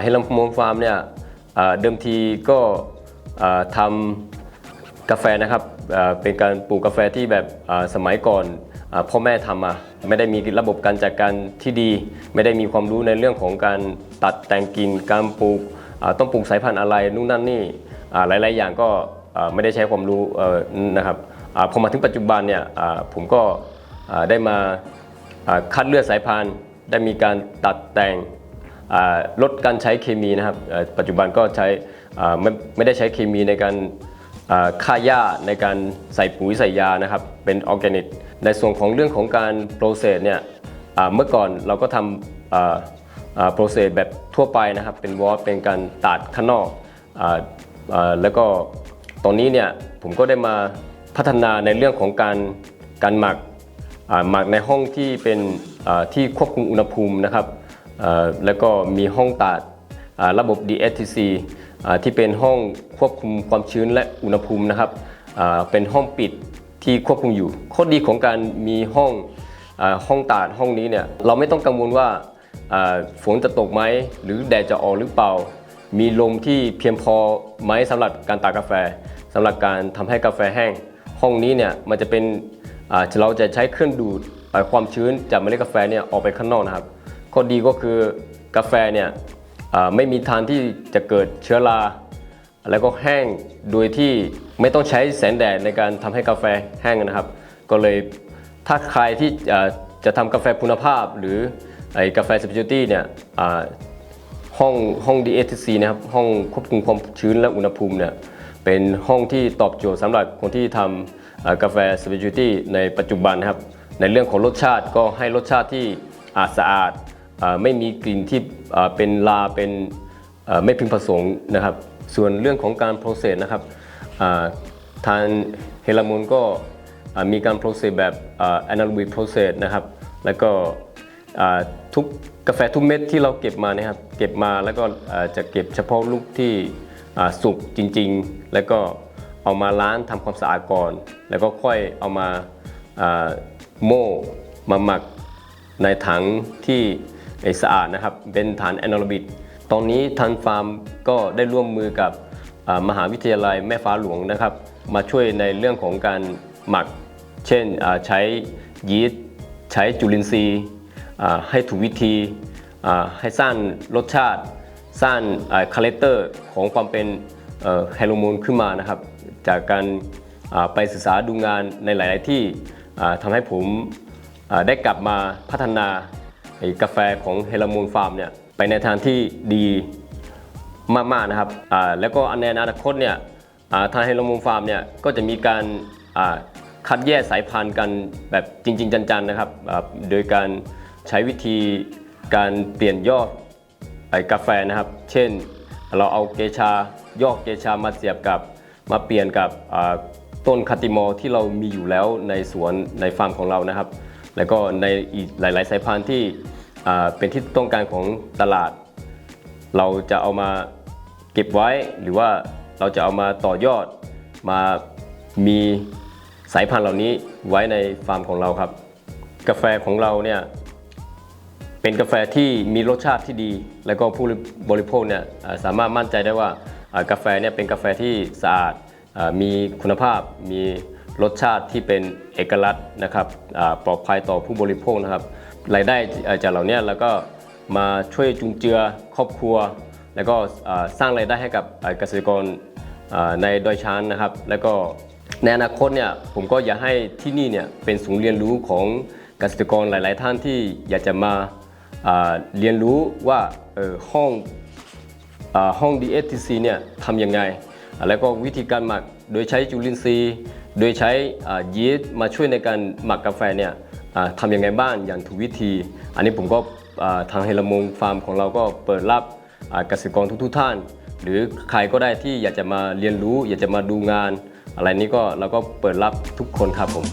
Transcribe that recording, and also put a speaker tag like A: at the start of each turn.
A: เฮลัมโมฟาร์มเนี่ยเดิมทีก็ทำกาแฟนะครับเป็นการปลูกกาแฟที่แบบสมัยก่อนอพ่อแม่ทำมาไม่ได้มีระบบการจัดการที่ดี ไม่ได้มีความรู้ในเรื่องของการตัดแต่งกิ่งการปลูกต้องปลูกสายพันธุ์อะไรนู่นนั่นนี่อ่าหลาย ๆ อย่างก็ไม่ได้ใช้ความรู้นะครับอพอมาถึงปัจจุบันเนี่ยผมก็ได้มาคัดเลือกสายพันธุ์ ได้มีการตัดแต่ง ลดการใช้เคมีนะครับปัจจุบันก็ใช้ไม่ไม่ได้ใช้เคมีในการฆ่าหญ้าในการใส่ปุ๋ยใส่ยานะครับเป็นออร์แกนิกในส่วนของเรื่องของการโปรเซสเนี่ยเมื่อก่อนเราก็ทำโปรเซสแบบทั่วไปนะครับ เป็นวอลเป็นการตัดข้างนอกออแล้วก็ตอนนี้เนี่ยผมก็ได้มาพัฒนาในเรื่องของการการหมักหมักในห้องที่เป็นที่ควบคุมอุณหภูมินะครับ แล้วก็มีห้องตัดระบบ DSTC ที่เป็นห้องควบคุมความชื้นและอุณหภูมินะครับเป็นห้องปิดที่ควบคุมอยู่ ข้อดีของการมีห้องอห้องตากห้องนี้เนี่ยเราไม่ต้องกังวลว่าฝนจะตกไหมหรือแดดจะออกหรือเปล่า มีลมที่เพียงพอไหมสำหรับการตากกาแฟสำหรับการทำให้กาแฟแห้ง ห้องนี้เนี่ยมันจะเป็นเราจะใช้เครื่องดูดเอ่อความชื้นจากเมล็ดกาแฟเนี่ยออกไปข้างนอกนะครับ ข้อดีก็คือกาแฟเนี่ยไม่มีทางที่จะเกิดเชื้อราแล้วก็แห้งโดยที่ไม่ต้องใช้แสงแดดในการทำให้กาแฟแห้งนะครับ ก็เลยถ้าใครที่จะทำกาแฟคุณภาพ หรือไอ้กาแฟสเปเชียลตี้เนี่ยห้องห้อง DSTC นะครับห้องควบคุมความชื้นและอุณหภูมิเนี่ยเป็นห้องที่ตอบโจทย์สำหรับคนที่ทำกาแฟ specialty ในปัจจุบันนะครับ ในเรื่องของรสชาติก็ให้รสชาติที่อาจสะอาด ไม่มีกลิ่นที่เป็นลาเป็นไม่พึงประสงค์นะครับ ส่วนเรื่องของการ process นะครับอ่าทางเฮลามูนก็มีการ process แบบอ่า anaerobic process นะครับแล้วก็ทุกกาแฟทุกเม็ดที่เราเก็บมาเนะครับเก็บมาแล้วก็จะเก็บเฉพาะลูกที่สุกจริง ๆ แล้วก็เอามาล้างทำความสะอาดก่อน แล้วก็ค่อยเอามาโม่มาหมักในถังที่ ไอสะอาดนะครับ เป็นฐานแอนโรบิกตอนนี้ทางฟาร์มก็ได้ร่วมมือกับมหาวิทยาลัยแม่ฟ้าหลวงนะครับ มาช่วยในเรื่องของการหมัก เช่นใช้ยีสต์ใช้จุลินทรีย์ให้ถูกวิธีให้สร้างรสชาติ สร้างคาแรคเตอร์ของความเป็นไฮโลโมนขึ้นมานะครับ จากการไปศึกษาดูงานในหลาย ๆ ที่ทำให้ผมได้กลับมาพัฒนา กาแฟของเฮลโมนฟาร์มเนี่ยไปในทางที่ดีมากๆนะครับแล้วก็ในอนาคตเนี่ยทางเฮโลโมฟาร์มเนี่ยก็จะมีการคัดแยกสายพันธุ์กันแบบจริง ๆ จังๆนะครับโดยการใช้วิธีการเปลี่ยนยอดกาแฟนะครับ เช่นเราเอาเกชายอดเกชามาเสียบกับมาเปลี่ยนกับต้นคาติมอลที่เรามีอยู่แล้วในสวนในฟาร์มของเรานะครับ แล้วก็ในอีกหลาย ๆ สายพันธุ์ที่ เป็นที่ต้องการของตลาด เราจะเอามาเก็บไว้หรือว่าเราจะเอามาต่อยอดมามีสายพันธุ์เหล่านี้ไว้ในฟาร์มของเราครับ กาแฟของเราเนี่ยเป็นกาแฟที่มีรสชาติที่ดี แล้วก็ผู้บริโภคเนี่ยสามารถมั่นใจได้ว่ากาแฟเนี่ยเป็นกาแฟที่สะอาดมีคุณภาพมีรสชาติที่เป็นเอกลักษณ์นะครับปลอดภัยต่อผู้บริโภคนะครับ รายได้จากเหล่านี้แล้วก็มาช่วยจุนเจือครอบครัว แล้วก็สร้างรายได้ให้กับเกษตรกรในดอยช้างนะครับ แล้วก็ในอนาคตเนี่ยผมก็อยากให้ที่นี่เนี่ยเป็นศูนย์เรียนรู้ของเกษตรกรหลาย ๆ ท่านที่อยากจะมาเรียนรู้ว่าเออห้องอห้อง DSTC เนี่ยทำยังไง แล้วก็วิธีการหมักโดยใช้จุลินทรีย์ โดยใช้ยีสต์มาช่วยในการหมักกาแฟเนี่ย ทำยังไงบ้างอย่างถูกวิธี อันนี้ผมก็ทางเฮลมงฟาร์มของเราก็เปิดรับเกษตรกรทุกๆท่าน หรือใครก็ได้ที่อยากจะมาเรียนรู้ อยากจะมาดูงาน อะไรนี้ก็เราก็เปิดรับทุกคนครับผม